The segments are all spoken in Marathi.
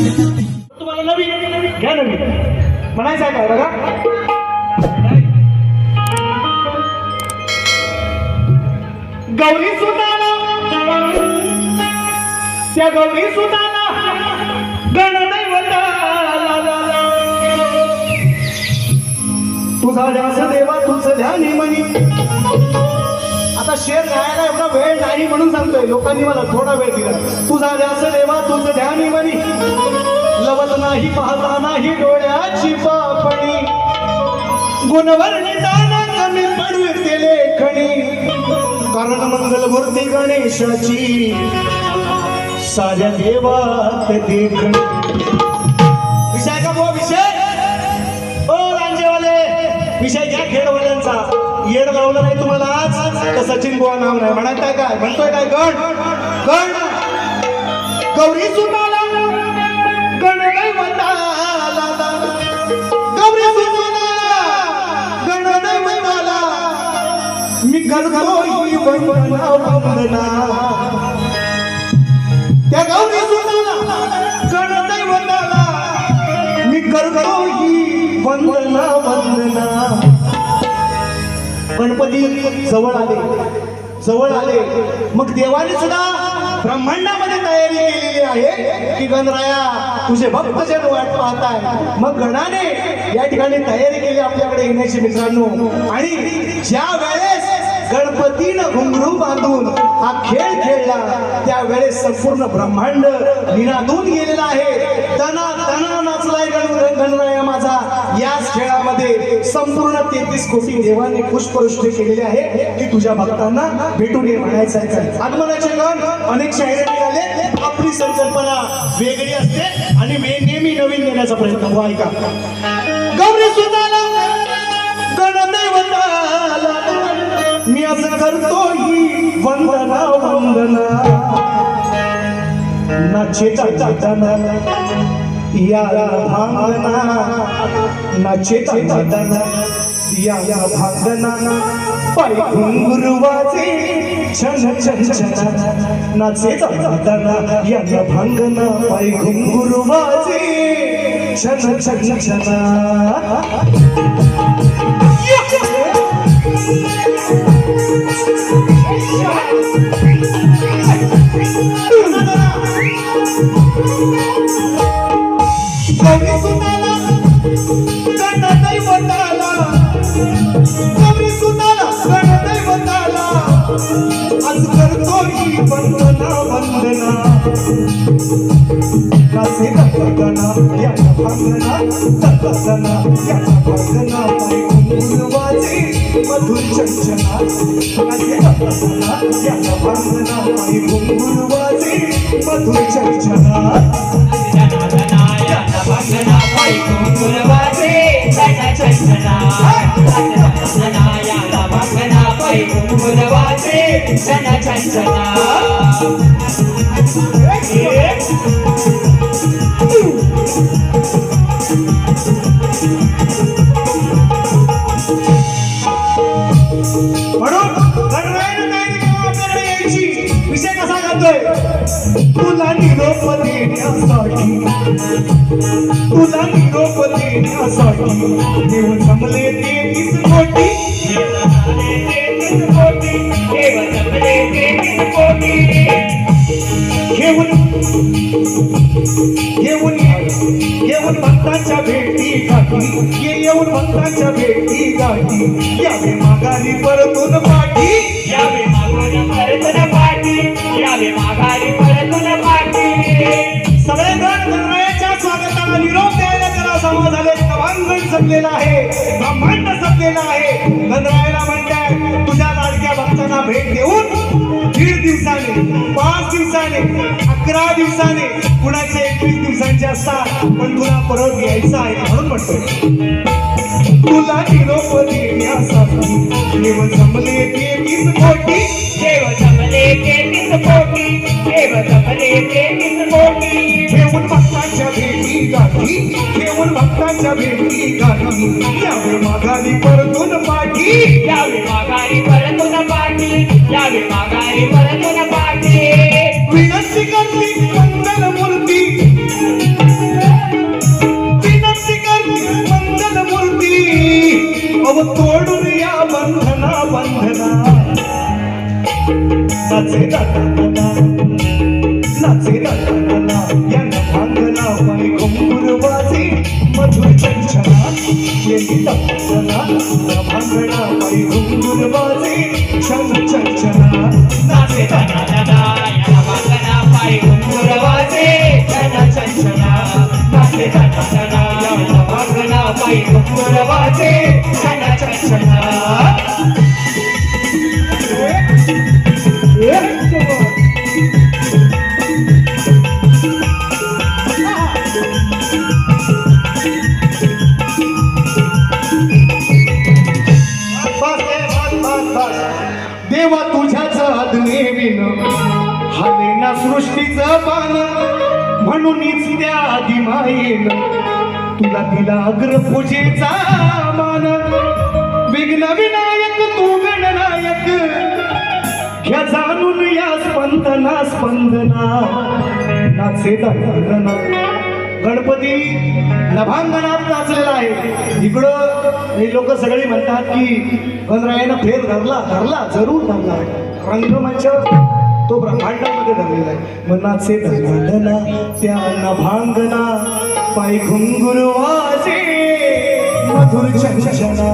तुम्हाला नवी घ्या नवी म्हणायचं आहे काय बघा? गौरी सुताना त्या गौरी सुताना गणदैवता तुझा ध्यास देवा तुझ ध्यानी म्हणी. आता शेर गायला एवढा वेळ नाही म्हणून सांगतोय. लोकांनी मला थोडा वेळ दिला. तुझा ध्यास देवा तुझं ध्यानी म्हणी. लवत नाही पाहता नाही डोळ्याची पापणी. गुणवर्णिताना कमी पडविते लेखणी. कारण मंगलमूर्ती गणेशाची. साऱ्या देवात देखणी. विषय का बुवा विषय? ओ रांजेवाले विषय घ्या खेळवाले कळवलं नाही तुम्हाला आज? तर सचिन बुवा नाव नाही. म्हणत काय? म्हणतोय काय? गण. गण. गौरी सुताला. गणदैवताला गौरी सुताला. गणदैवताला मी करतो ही वंदना वंदना त्या गौरी सुताला. गणदैवताला मी करतो ही वंदना वंदना गणपती जवळ आले. जवळ आले. मग देवाने सुद्धा ब्रह्मांडामध्ये तयारी केलेली आहे की गणराया तुझे भक्तजन वाट पाहताय. मग गणाने या ठिकाणी तयारी केली आपल्याकडे येण्याची मित्रांनो. आणि ज्या वेळेस गणपतीनं घुंगरू बांधून हा खेळ खेळला त्यावेळेस संपूर्ण ब्रह्मांड निनादून गेलेला आहे. तना तना उल्लंघन गण माझा. याच खेळामध्ये संपूर्ण तेहतीस कोटी देवाने पुष्पवृष्टी केलेली आहे की तुझ्या भक्तांना भेटून ये म्हणायचं आहे आगमनाचे गण अनेक शाहिरे निघाले. आपली संकल्पना वेगळी असते आणि मी नेहमी नवीन देण्याचा प्रयत्न. हो ऐका. गौरी सुताला गणदैवताला मी असं करतो ही वंदना वंदना. नाचे चालताना या भांगना नाचे चालताना या भांगना पाय घुंगुरवाचे छन छन छन नाचे चालताना या भांगना पाय घुंगुरवाचे छन छन छना कासे गणना या भांगना तपसना या भांगना पाय कुंकुवाचे मधुर चंचना. कासे गणना या भांगना पाय कुंकुवाचे मधुर चंचना. म्हणून विषय कसा घालतोय तुला निरोप देण्यासाठी तुला निरोप देण्यासाठी देव जमले तेवीस कोटी घेऊन घेऊन येऊन भक्तांच्या भेटी गाठी. ये येऊन भक्तांच्या भेटी गाठी. यावे माघारी परतून पाठी. यावे माघारी परतून पाठी. यावे माघारी परतून पाठी. सगळे गण गणरायाच्या स्वागताला निरोप द्यायला त्याला समा झाले. तवांगण जमलेला आहे. ब्रह्मांड जमलेला आहे. गणरायाला म्हणताय तुझ्या लाडक्या भक्तांना भेट देऊन दीड दिवसाने पाच दिवसाने अकरा दिवसाने कुणाचे एकवीस दिवसांचे असतात पण तुला परत यायचं आहे म्हणून म्हणतोय. तुला निरोप देण्यासाठी देव जमले तेवीस कोटी. देव जमले तेवीस कोटी. देव जमले तेवीस कोटी. घेऊन भक्तांच्या भेटी गाठी. घेऊन भक्तांच्या भेटी गाठी. यावे माघारी परतून पाठी. यावे माघारी परतून पाठी. यावे माघारी परतून पाठी. मूर्ती तोडून या बंधना बंधना. नाचे दादा नाचे दादा या नभांगना पायी घुंगुर वाजे मधुर चंचना येली दादा नभांगना पायी घुंगुर वाजे चंचना नाचे दादा दादा या वाजे चंचना नाचे दादा दादा या वाजना वाजे आदिमायेन तुला दिला अग्र पूजेचा मान. विघ्न विनायक तू गणनायक. घ्या जाणून या स्पंदना स्पंदना. नाचे दांडना गणपती नभांगणात नाचलेला आहे. इकडं हे लोक सगळे म्हणतात की गणरायानं फेर धरला धरला जरूर धरला. रंगमंच तो ब्रह्मांडामध्ये धरलेला आहे मनाचे नाचे त्यांना भांगना पाय घुंगुर वाजे मधुर चंचना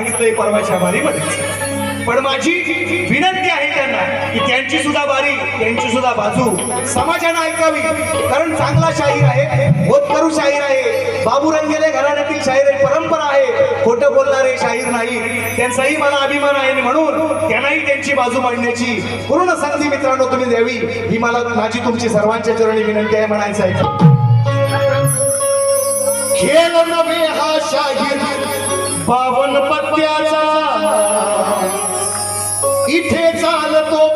सांगितलंय परवाच्या बारीमध्ये पण माझी विनंती आहे त्यांना की त्यांची सुद्धा बारी त्यांची सुद्धा बाजू समाजानं ऐकावी. कारण चांगला शाहीर आहे होतकरू शाहीर आहे बाबू रंगेले घराण्यातील शाहीर आहे परंपरा आहे. खोटं बोलणारे शाहीर नाही. त्यांचाही मला अभिमान आहे आणि म्हणून त्यांनाही त्यांची बाजू मांडण्याची पूर्ण संधी मित्रांनो तुम्ही द्यावी. ही मला माझी तुमची सर्वांच्या चरणी विनंती आहे म्हणायचं आहे. खेळ नव्हे हा शाहीर. पावन पत्त्याचा. इथे चालतो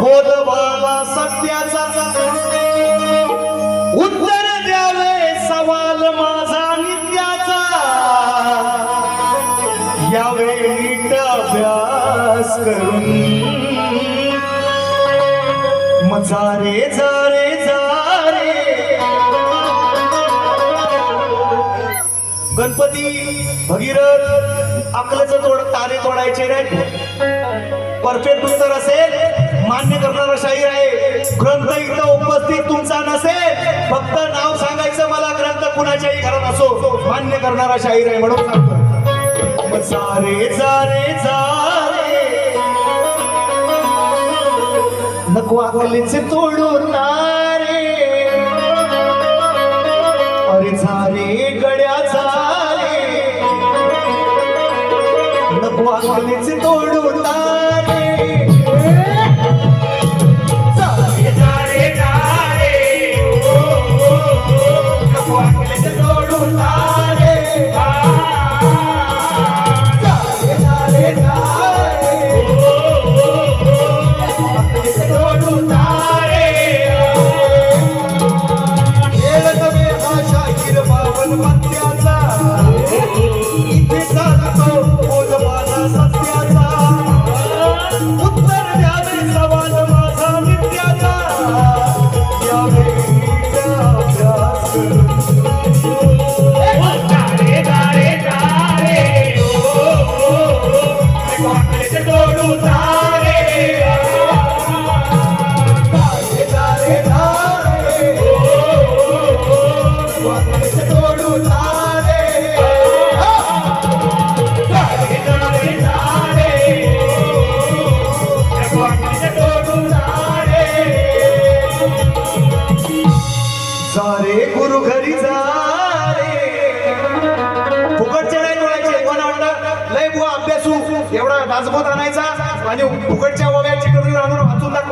बोधवाला सत्याचा. उत्तर द्यावे सवाल माझा नित्याचा. यावे नीट अभ्यास करून मजारे जा. गणपती भगीरथ अकलेचं तोड तारे तोडायचे नाही परफेक्ट उत्तर असेल मान्य करणारा शाहीर आहे. ग्रंथ इथं उपस्थित तुमचा नसेल. फक्त नाव सांगायचं मला ग्रंथ कुणाच्याही घरात असो. मान्य करणारा शाहीर आहे म्हणून सांगतो सारे सारे सारे. नको अकलेचे तोडून तारे नको तोडू.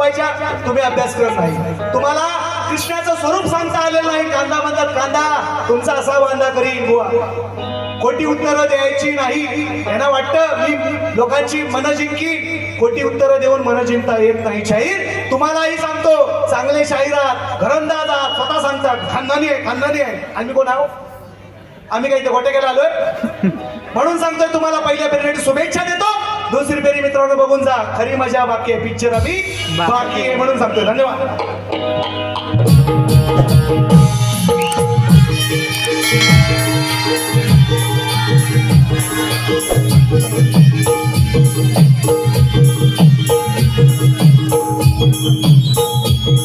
वाचून तुम्ही अभ्यास करत नाही. तुम्हाला कृष्णाचं स्वरूप सांगता आलेलं नाही. कांदा म्हणतात कांदा तुमचा असा बांधा करीन बुवा. खोटी उत्तरं द्यायची नाही. यांना वाटतं मी लोकांची मन जिंकी खोटी उत्तरं देऊन मन जिंकता येत नाही. शाहीर तुम्हालाही सांगतो चांगले शाहीर आहात घरंदाज आहात स्वतः सांगतात खानदानी आहे खानदानी आहे. आम्ही कोण आहो आम्ही काही गोटे गेला आलोय? म्हणून सांगतोय तुम्हाला पहिल्या पिरियड शुभेच्छा देतो दुसरी फेरी मित्रांनो बघून जा. खरी मजा बाकी आहे. पिक्चर अभि बाकी आहे. म्हणून सांगतोय. धन्यवाद.